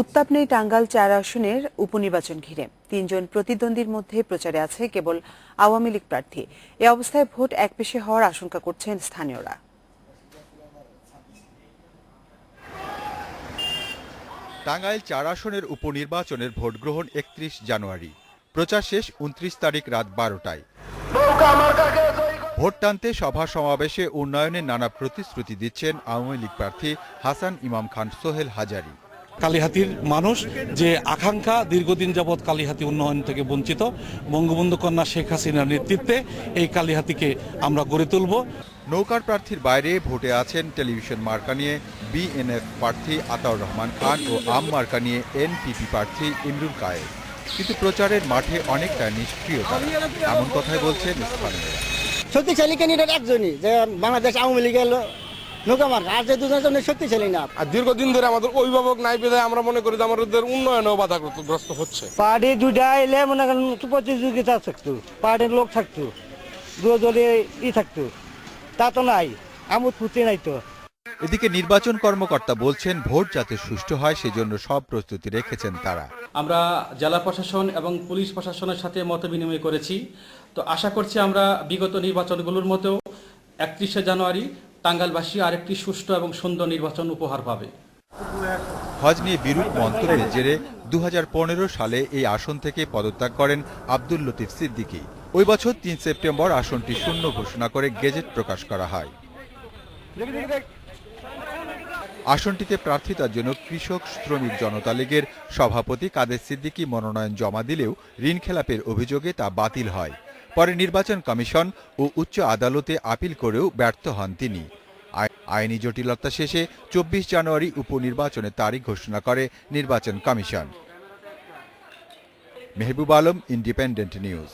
উত্তাপ নেই টাঙ্গাল চার আসনের উপনির্বাচন ঘিরে। তিনজন প্রতিদ্বন্দ্বীর মধ্যে প্রচারে আছে কেবল আওয়ামী লীগ প্রার্থী। এ অবস্থায় ভোট একপেশে হওয়ার আশঙ্কা করছেন স্থানীয়রা। টাঙ্গাইল চার আসনের উপনির্বাচনের ভোট গ্রহণ একত্রিশ জানুয়ারি। প্রচার শেষ উনত্রিশ তারিখ রাত বারোটায়। ভোট টানতে সভা সমাবেশে উন্নয়নের নানা প্রতিশ্রুতি দিচ্ছেন আওয়ামী লীগ প্রার্থী হাসান ইমাম খান সোহেল হাজারি। কালীহাতির মানুষ যে আকাঙ্ক্ষা দীর্ঘদিন যাবৎ কালীহাতি উন্নয়ন থেকে বঞ্চিত। বঙ্গবন্ধু কন্যা শেখ হাসিনার নেতৃত্বে এই কালীহাতিকে আমরা গড়ে তুলব। নৌকার প্রার্থীর বাইরে ভোটে আছেন টেলিভিশন মার্কা নিয়ে বিএনএফ প্রার্থী আতাউর রহমান খান ও আম মার্কা নিয়ে এনপিপি প্রার্থী ইমরুল কায়েদ কিন্তু প্রচারের মাঠে অনেকটা নিষ্ক্রিয়তা এমন কথাই বলছেন স্থানীয়রা। শক্তিশালী ক্যান্ডিডেট একজনই যে বাংলাদেশ আওয়ামী লীগের নৌকা মার্কা আর যে দুজনের জন্য শক্তিশালী না। আর দীর্ঘদিন ধরে আমাদের অভিভাবক নাই আমরা মনে করি যে আমাদের উন্নয়নেও বাধাগ্রস্ত হচ্ছে। পার্টি দুইটা এলে মনে করেন প্রতিযোগিতা থাকতো পার্টির লোক থাকতো দুজনে ই থাকতো। তা তো নাই আমোদ নাই তো। এদিকে নির্বাচন কর্মকর্তা বলছেন ভোট যাতে সুষ্ঠু হয় সেজন্য সব প্রস্তুতি রেখেছেন তারা। আমরা জেলা প্রশাসন এবং পুলিশ প্রশাসনের সাথে মত বিনিময় করেছি। তো আশা করছি আমরা বিগত নির্বাচনগুলোর মতো একত্রিশে জানুয়ারি টাঙ্গাইলবাসী আরেকটি সুষ্ঠু এবং সুন্দর নির্বাচন উপহার পাবে। হজ নিয়ে বিরূপ মন্তব্যের জেরে দু হাজার পনেরো সালে এই আসন থেকে পদত্যাগ করেন আব্দুল লতিফ সিদ্দিকী। ওই বছর তিন সেপ্টেম্বর আসনটি শূন্য ঘোষণা করে গেজেট প্রকাশ করা হয়। আসনটিতে প্রার্থিতার জন্য কৃষক শ্রমিক জনতা লীগের সভাপতি কাদের সিদ্দিকী মনোনয়ন জমা দিলেও ঋণ খেলাপের অভিযোগে তা বাতিল হয়। পরে নির্বাচন কমিশন ও উচ্চ আদালতে আপিল করেও ব্যর্থ হন তিনি। আইনি জটিলতা শেষে চব্বিশ জানুয়ারি উপনির্বাচনের তারিখ ঘোষণা করে নির্বাচন commission. Mehboob Alam, Independent News.